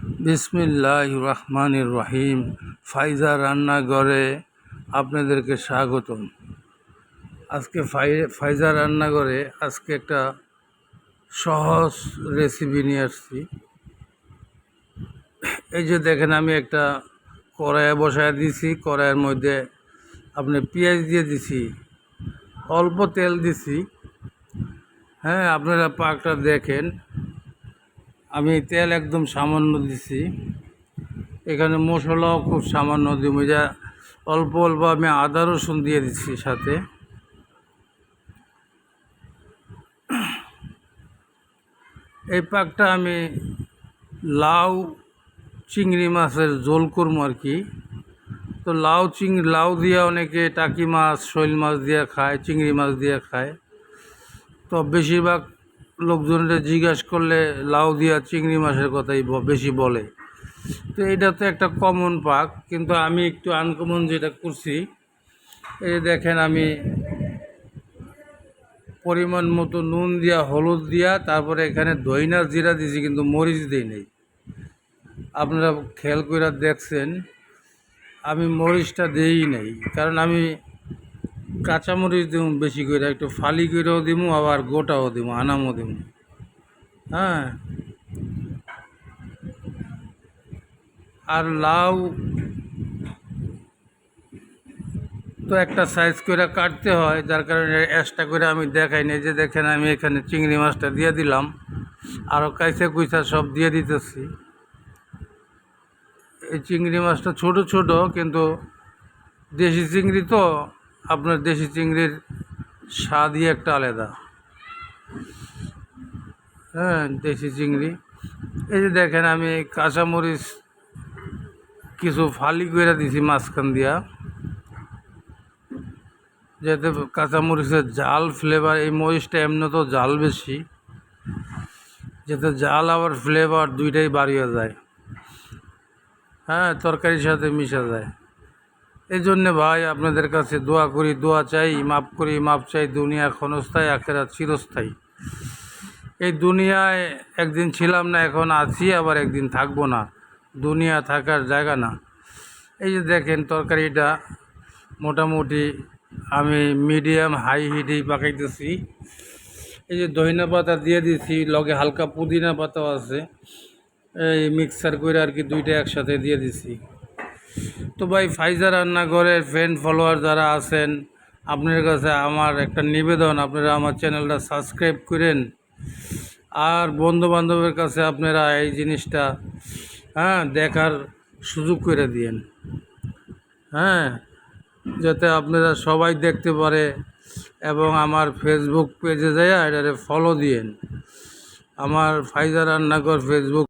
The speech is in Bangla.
বিসমিল্লাহ রহমানির রহিম। ফাইজা রান্নাঘরে আপনাদেরকে স্বাগতম। আজকে ফাই ফাইজা রান্নাঘরে আজকে একটা সহজ রেসিপি নিয়ে আসছি। এই যে দেখেন, আমি একটা কড়াইয়ে বসায় দিছি কড়াইয়ের মধ্যে আপনি পেঁয়াজ দিয়ে দিছি, অল্প তেল দিছি। হ্যাঁ আপনারা পাকটা দেখেন। আমি তেল একদম সামান্য দিছি। এখানে মশলাও খুব সামান্য দিব। যা অল্প অল্প আমি আদা, রসুন দিয়ে দিচ্ছি সাথে। এই পাকটা আমি লাউ, চিংড়ি মাছের জোল করব আর কি। তো লাউ চিংড়ি লাউ দিয়ে অনেকে টাকি মাছ, শৈল মাছ দিয়ে খায়, চিংড়ি মাছ দিয়ে খায়। তো বেশিরভাগ লোকজনের জিজ্ঞাসা করলে লাউ দিয়া চিংড়ি মাছের কথাই বেশি বলে। তো এটা তো একটা কমন পাক, কিন্তু আমি একটু আনকমন যেটা করছি, এই দেখেন আমি পরিমাণ মতো নুন দিয়া, হলুদ দিয়া, তারপরে এখানে দইনা জিরা দিছি, কিন্তু মরিচ দিই নেই। আপনারা খেয়াল করে দেখছেন, আমি মরিচটা দিই নাই, কারণ আমি কাঁচামরিচ দিব বেশি করে একটু ফালি করেও দিব আবার গোটাও দিব আনামও দিব হ্যাঁ। আর লাউ তো একটা সাইজ করে কাটতে হয়, যার কারণে এক্সট্রা করে আমি দেখাই নাই। যে দেখেন, আমি এখানে চিংড়ি মাছটা দিয়ে দিলাম আরও কাইসে কুইসা সব দিয়ে দিতেছি। এই চিংড়ি মাছটা ছোট ছোট, কিন্তু দেশি চিংড়ি তো আপনার দেশি চিংড়ির স্বাদই একটা আলাদা। হ্যাঁ দেশি চিংড়ি। এই যে দেখেন, আমি কাঁচামরিচ কিছু ফালি করে দিছি মাঝখান দিয়া। যাতে কাঁচামরিচের জাল ফ্লেভার এই মরিচটা এমনি তো জাল বেশি। যাতে জাল আবার ফ্লেভার দুইটাই বাড়িয়ে যায়। হ্যাঁ তরকারির সাথে মিশা যায়। এই জন্যে ভাই আপনাদের কাছে দোয়া করি, দোয়া চাই মাপ করি মাপ চাই, দুনিয়া ক্ষণস্থায়ী, আখেরাত চিরস্থায়ী। এই দুনিয়ায় একদিন ছিলাম না, এখন আছি, আবার একদিন থাকব না। দুনিয়া থাকার জায়গা না। এই যে দেখেন তরকারিটা, মোটামুটি আমি মিডিয়াম হাই হিটেই পাকাইতেছি। এই যে দহিনা পাতা দিয়ে দিছি, লগে হালকা পুদিনা পাতাও আছে। এই মিক্সার করে আর কি দুইটা একসাথে দিয়ে দিছি। তো ভাই ফাইজা রান্নাঘরের ফ্রেন্ড ফলোয়ার যারা আছেন, আপনার কাছে আমার একটা নিবেদন, আপনারা আমার চ্যানেলটা সাবস্ক্রাইব করেন। আর বন্ধু বান্ধবের কাছে আপনারা এই জিনিসটা হ্যাঁ দেখার সুযোগ করে দিয়েন। হ্যাঁ যাতে আপনারা সবাই দেখতে পারে এবং আমার ফেসবুক পেজে যায় এটারে ফলো দিয়েন। আমার ফাইজা রান্নাঘর ফেসবুক